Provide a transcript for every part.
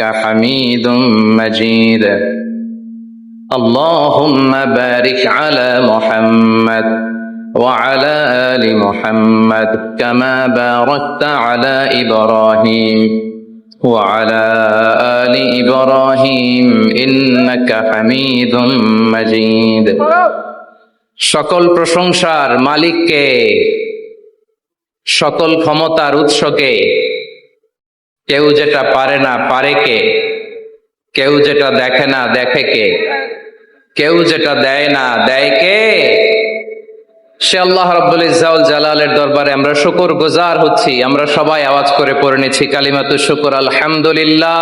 حميد مجيد اللهم بارك على محمد وعلى ال محمد كما باركت على ابراهيم وعلى ال ابراهيم انك حميد مجيد সকল প্রশংসার মালিককে সকল ক্ষমতার উৎসকে কেউ যেটা পারে না, পারে কে? কেউ যেটা দেখে না, দেখে কে? কেউ যেটা দেয় না, দেয় কে? সে আল্লাহ রব্বুল ইজাউল জালালের দরবারে আমরা শুকর গুজার হচ্ছি, আমরা সবাই আওয়াজ করে পড়ে নিচ্ছি, কালিমাতু শুকর, আলহামদুলিল্লাহ।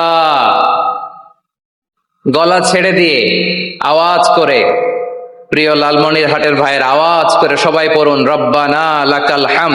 গলা ছেড়ে দিয়ে আওয়াজ করে, প্রিয় লালমনির হাটের ভাইয়ের আওয়াজ করে সবাই পড়ুন, রব্বানা লাকাল হাম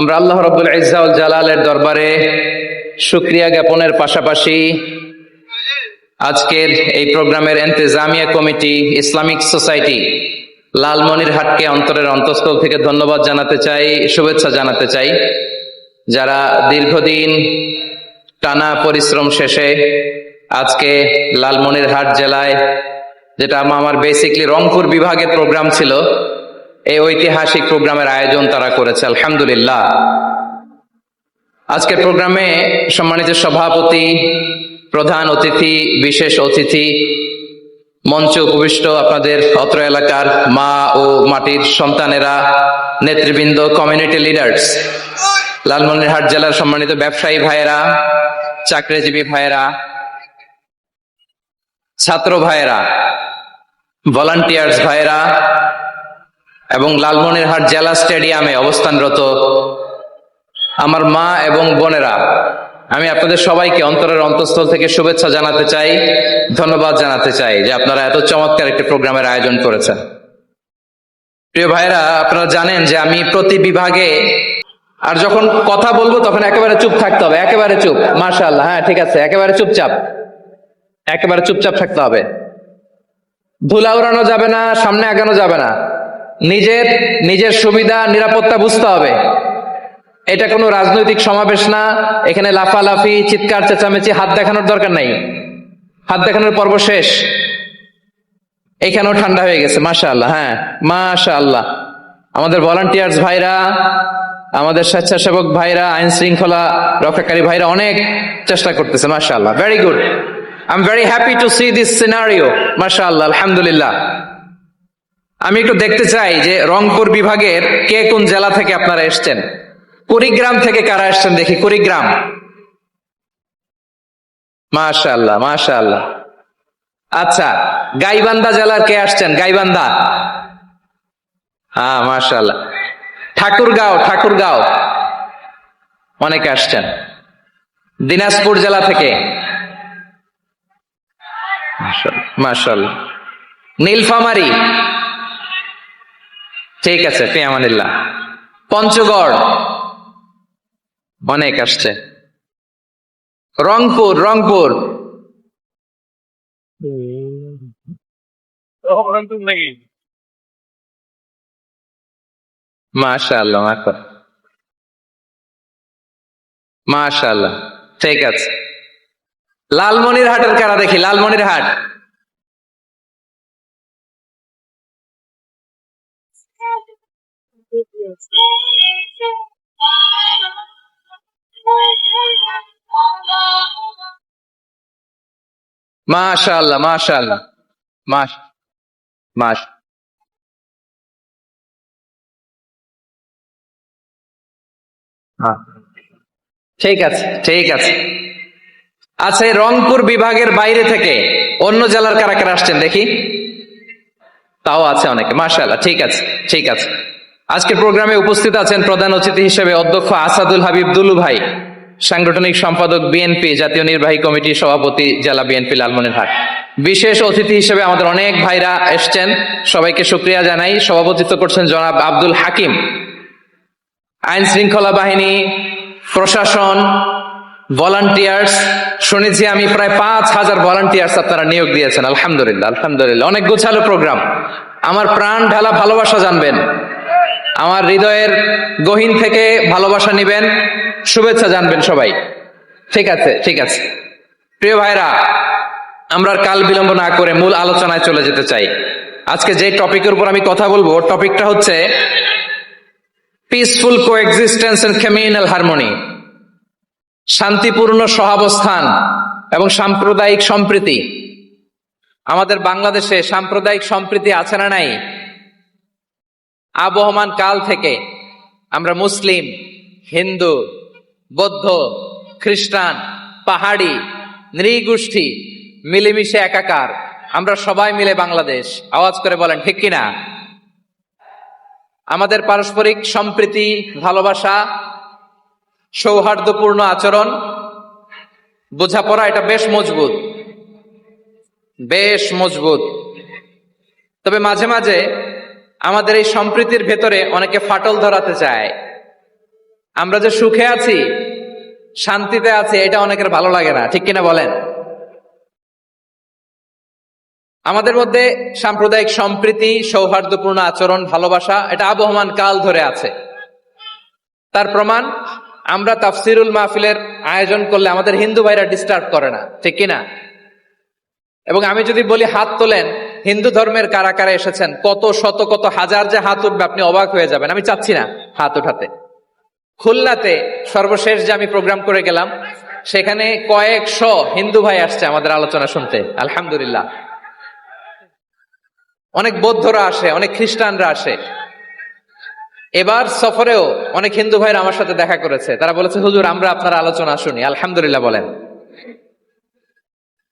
আমরা আল্লাহ রব্বুল ইজ্জাউল জালালের দরবারে শুক্রিয়া জ্ঞাপনের পাশাপাশি আজকের এই প্রোগ্রামের এন্তেজামিয়া কমিটি ইসলামিক সোসাইটি লালমনিরহাটকে অন্তরের অন্তঃস্থল থেকে ধন্যবাদ জানাতে চাই, শুভেচ্ছা জানাতে চাই। যারা দীর্ঘদিন টানা পরিশ্রম শেষে আজকে লালমনিরহাট জেলায়, যেটা আমার বেসিকলি রংপুর বিভাগের প্রোগ্রাম ছিল এই ঐতিহাসিক প্রোগ্রামের আয়োজন তারা করেছে, আলহামদুলিল্লাহ। আজকের প্রোগ্রামে সম্মানিত সভাপতি, প্রধান অতিথি, বিশেষ অতিথি, মঞ্চে উপবিষ্ট আপনাদের অত্র এলাকার মা ও মাটির সন্তানেরা, নেতৃবৃন্দ কমিউনিটি লিডার্স লালমনিরহাট জেলার সম্মানিত ব্যবসায়ী ভাইয়েরা, চাকরিজীবী ভাইয়েরা, ছাত্র ভাইয়েরা ভলান্টিয়ার্স ভাইয়েরা এবং লালমনিরহাট জেলা স্টেডিয়ামে অবস্থানরত আমার মা এবং বোনেরা, আমি আপনাদের সবাইকে অন্তরের অন্তঃস্থল থেকে শুভেচ্ছা জানাতে চাই, ধন্যবাদ জানাতে চাই যে আপনারা এত চমৎকার একটি প্রোগ্রামের আয়োজন করেছেন। প্রিয় ভাইরা আপনারা জানেন যে আমি প্রতি বিভাগে, আর যখন কথা বলব তখন একেবারে চুপ থাকতে হবে, একেবারে চুপ মার্শাল হ্যাঁ ঠিক আছে, একেবারে চুপচাপ একেবারে চুপচাপ থাকতে হবে। ধুলা উড়ানো যাবে না, সামনে আগানো যাবে না। নিজের নিজের সুবিধা, নিরাপত্তা বুঝতে হবে। এটা কোনো রাজনৈতিক সমাবেশ না, এখানে লাফালাফি, চিৎকার, চেঁচামেচি, হাত দেখানোর দরকার নাই। হাত দেখানোর পর্ব শেষ। এখানেও ঠান্ডা হয়ে গেছে মাশা আল্লাহ হ্যাঁ মাশা আল্লাহ আমাদের ভলান্টিয়ার্স ভাইরা, আমাদের স্বেচ্ছাসেবক ভাইরা, আইন শৃঙ্খলা রক্ষাকারী ভাইরা অনেক চেষ্টা করতেছে মাশা আল্লাহ very good I am very happy to see this scenario মাশা আল্লাহ আলহামদুলিল্লাহ। আমি একটু দেখতে চাই যে রংপুর বিভাগের কে কোন জেলা থেকে আপনারা এসছেন? কুড়িগ্রাম থেকে কারা এসছেন দেখি, কুড়িগ্রাম। মাশা আল্লাহ মাশা আল্লাহ আচ্ছা গাইবান্ধা জেলার কে আসছেন? গাইবান্ধা। হ্যাঁ মাশা আল্লাহ ঠাকুরগাঁও ঠাকুরগাঁও। অনেকে আসছেন। দিনাজপুর জেলা থেকে। মাশাল্লাহ নীলফামারি। ঠিক আছে ফিয়ামানিল্লাহ পঞ্চগড়। অনেক আসছে। রংপুর রংপুর। মাশাআল্লাহ মাশাআল্লাহ, ঠিক আছে। লালমনির হাটের কারা দেখি? লালমনির হাট মাশাআল্লাহ মাশাআল্লাহ। মাশ মাশ। হ্যাঁ। ঠিক আছে ঠিক আছে। আচ্ছা রংপুর বিভাগের বাইরে থেকে অন্য জেলার কারা কারা আসছেন দেখি? তাও আছে অনেকে। মাশাআল্লাহ, ঠিক আছে ঠিক আছে। আজকের প্রোগ্রামে উপস্থিত আছেন প্রধান অতিথি হিসেবে অধ্যক্ষ আসাদুল হাবিব দুলু ভাই, সাংগঠনিক সম্পাদক বিএনপি, জাতীয় নির্বাহী কমিটির সভাপতি জেলা বিএনপি লালমনিরহাট। বিশেষ অতিথি হিসেবে আমাদের অনেক ভাইরা এসছেন, সবাইকে শুক্রিয়া জানাই। সভাপতিত্ব করছেন জনাব আব্দুল হাকিম। আইন শৃঙ্খলা বাহিনী, প্রশাসন ভলান্টিয়ার্স শুনেছি আমি প্রায় পাঁচ হাজার ভলান্টিয়ার্স আপনারা নিয়োগ দিয়েছেন। আলহামদুলিল্লাহ আলহামদুলিল্লাহ। অনেক গোছালো প্রোগ্রাম। আমার প্রাণ ঢালা ভালোবাসা জানবেন। আমার হৃদয়ের গহীন থেকে ভালোবাসা নিবেন, শুভেচ্ছা জানবেন সবাই। ঠিক আছে ঠিক আছে। প্রিয় ভাইরা আমরা কাল বিলম্ব না করে মূল আলোচনায় চলে যেতে চাই। আজকে যে টপিকের উপর আমি কথা বলব, টপিকটা হচ্ছে peaceful coexistence and communal harmony শান্তিপূর্ণ সহাবস্থান এবং সাম্প্রদায়িক সম্প্রীতি। আমাদের বাংলাদেশে সাম্প্রদায়িক সম্প্রীতি আছে না নাই? আবহমান কাল থেকে আমরা মুসলিম, হিন্দু, বৌদ্ধ, খ্রিস্টান, পাহাড়ি, নৃগোষ্ঠী মিলেমিশে একাকার। আমরা সবাই মিলে বাংলাদেশ। আওয়াজ করে বলেন, ঠিক কিনা? আমাদের পারস্পরিক সম্প্রীতি, ভালোবাসা, সৌহার্দ্যপূর্ণ আচরণ, বোঝাপড়া, এটা বেশ মজবুত। বেশ মজবুত। তবে মাঝে মাঝে আমাদের এই সম্প্রীতির ভেতরে অনেকে ফাটল ধরাতে চায়। আমরা যে সুখে আছি, শান্তিতে আছি, এটা অনেকের ভালো লাগে না। ঠিক কিনা বলেন? আমাদের মধ্যে সাম্প্রদায়িক সম্প্রীতি, সৌহার্দ্যপূর্ণ আচরণ, ভালোবাসা, এটা আবহমান কাল ধরে আছে। তার প্রমাণ, আমরা তাফসিরুল মাহফিলের আয়োজন করলে আমাদের হিন্দু ভাইরা ডিস্টার্ব করে না। ঠিক কিনা? এবং আমি যদি বলি হাত তোলেন হিন্দু ধর্মের কারা কারা এসেছেন? কত শত, কত হাজার যে হাত উঠবে, আপনি অবাক হয়ে যাবেন। আমি চাচ্ছি না হাত উঠাতে। খুলনাতে সর্বশেষ যে আমি প্রোগ্রাম করে গেলাম, সেখানে কয়েকশো হিন্দু ভাই আসছে আমাদের আলোচনা শুনতে। আলহামদুলিল্লাহ। অনেক বৌদ্ধরা আসে, অনেক খ্রিস্টানরা আসে। এবার সফরেও অনেক হিন্দু ভাইরা আমার সাথে দেখা করেছে। তারা বলেছে, হুজুর, আমরা আপনার আলোচনা শুনি। আলহামদুলিল্লাহ বলেন।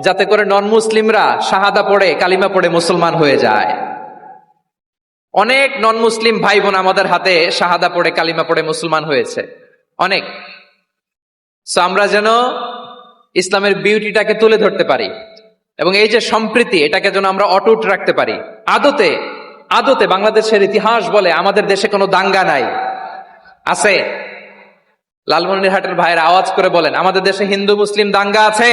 যাতে করে নন মুসলিমরা শাহাদা পড়ে, কালিমা পড়ে মুসলমান হয়ে যায়। অনেক নন মুসলিম ভাই বোন আমাদের হাতে শাহাদা পড়ে, কালিমা পড়ে মুসলমান হয়েছে। অনেক। আমরা যেন ইসলামের বিউটিটাকে তুলে ধরতে পারি এবং এই যে সম্প্রীতি, এটাকে যেন আমরা অটুট রাখতে পারি। আদতে আদতে বাংলাদেশের ইতিহাস বলে আমাদের দেশে কোনো দাঙ্গা নাই। আছে। লালমনিরহাটের ভাইয়ের আওয়াজ করে বলেন, আমাদের দেশে হিন্দু, মুসলিম দাঙ্গা আছে?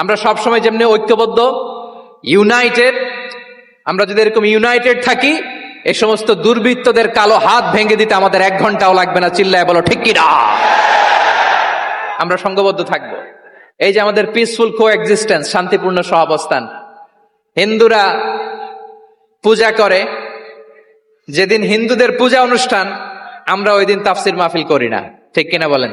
আমরা সবসময় যেমনি ঐক্যবদ্ধ ইউনাইটেড আমরা যদি এরকম ইউনাইটেড থাকি এই সমস্ত দুর্বৃত্তদের কালো হাত ভেঙে দিতে আমাদের এক ঘন্টাও লাগবে না, চিল্লায় বলো, ঠিক কিনা? আমরা সঙ্গবদ্ধ থাকব। এই যে আমাদের পিসফুল কো এক্সিস্টেন্স শান্তিপূর্ণ সহাবস্থান, হিন্দুরা পূজা করে, যেদিন হিন্দুদের পূজা অনুষ্ঠান, আমরা ওই দিন তাফসির মাহফিল করি না, ঠিক কিনা বলেন?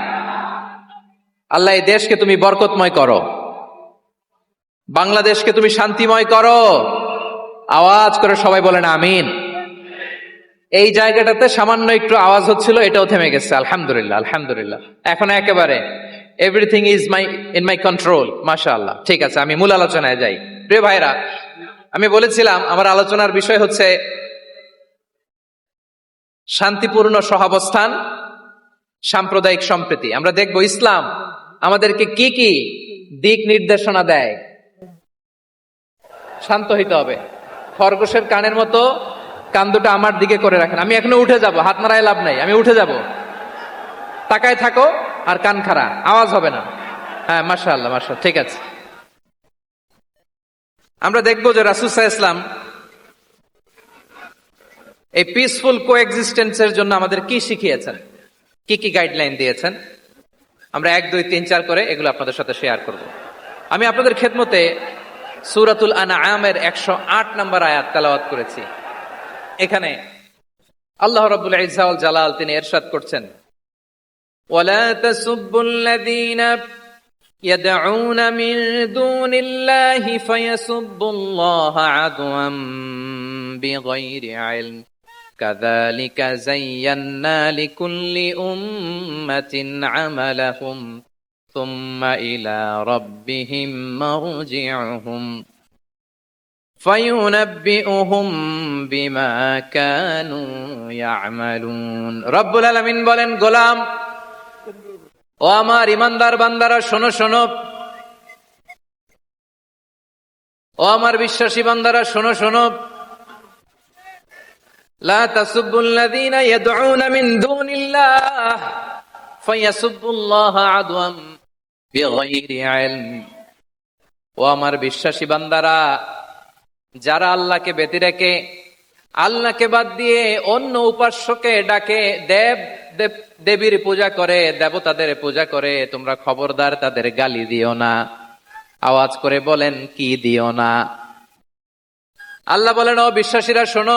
আল্লাহ, এই দেশকে তুমি বরকতময় করো। বাংলাদেশকে তুমি শান্তিময় করো। আওয়াজ করে সবাই বলেন আমিন। এই জায়গাটাতে সামান্য একটু আওয়াজ হচ্ছিল, এটাও থেমে গেছে। আলহামদুলিল্লাহ আলহামদুলিল্লাহ। এখন একেবারে everything is my in my control মাশা আল্লাহ ঠিক আছে, আমি মূল আলোচনায় যাই। প্রিয় ভাইরা আমি বলেছিলাম, আমার আলোচনার বিষয় হচ্ছে শান্তিপূর্ণ সহাবস্থান, সাম্প্রদায়িক সম্প্রীতি। আমরা দেখব ইসলাম আমাদেরকে কি কি দিক নির্দেশনা দেয়? শান্ত হইতে হবে। খরগোশের কানের মতো কান আমার দিকে করে রাখেন। আমি এখনও উঠে যাব, হাত মারায় লাভ নাই, আমি উঠে যাব। তাকায় থাকো আর কান খাড়া, আওয়াজ হবে না। হ্যাঁ মাসা আল্লাহ মাসা ঠিক আছে। আমরা দেখব যে রাসুসাহ ইসলাম এই পিসফুল কো এক্সিস্টেন্সের জন্য আমাদের কি শিখিয়েছেন? কি কি গাইডলাইন দিয়েছেন? আমরা এক দুই তিন চার করে এগুলো আপনাদের সাথে শেয়ার করব আমি আপনাদের খেদমতে সুরাতুল আনা আমের একশো আট নম্বর আয়াত তেলাওয়াত করেছি এখানে আল্লাহ রবুল ইজাউল জালাল তিনি এরশাদ করছেন ولا تسبوا الذين يدعون من دون الله فيسبوا الله عدوا بغير علم كذلك زينا لكل أمة عملهم ثم إلى ربهم مرجعهم فينبئهم بما كانوا يعملون رب العالمين বলেন গোলাম ও আমার ইমানদার বান্দারা শোনো শোনো ও আমার বিশ্বাসী বান্দারা শোনো শোনো لا تسبوا الذين يدعون من دون الله فيسبوا الله عدوا بغير علم ও আমার বিশ্বাসী বান্দারা যারা আল্লাহকে ব্যতি রেখে আল্লাহকে বাদ দিয়ে অন্য উপাস্যকে ডাকে দেব দেব দেবীর পূজা করে দেবতাদের পূজা করে তোমরা খবরদার তাদের গালি দিও না আওয়াজ করে বলেন কি দিও না আল্লাহ বলেন ও বিশ্বাসীরা শোনো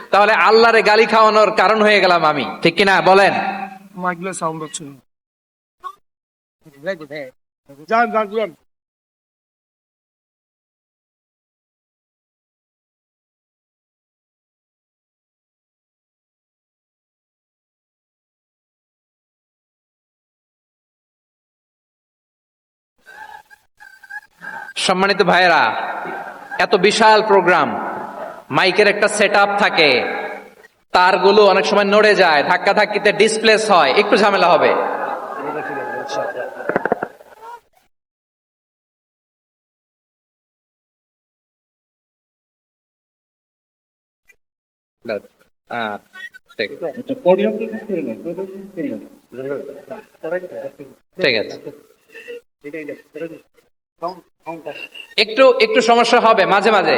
তাহলে আল্লাহরে গালি খাওয়ানোর কারণ হয়ে গেলাম আমি। ঠিক কিনা? বলেন। মাইকগুলো সাউন্ড হচ্ছে না। যান যান যান। সম্মানিত ভাইয়েরা এত বিশাল প্রোগ্রাম মাইকের একটা সেট থাকে। তারগুলো অনেক সময় নড়ে যায় ধাক্কা ধাক্কিতে ডিসপ্লেস হয়, একটু ঝামেলা হবে। একটু একটু সমস্যা হবে, মাঝে মাঝে।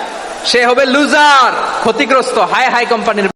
সে হবে লুজার ক্ষতিগ্রস্ত হাই হাই কোম্পানির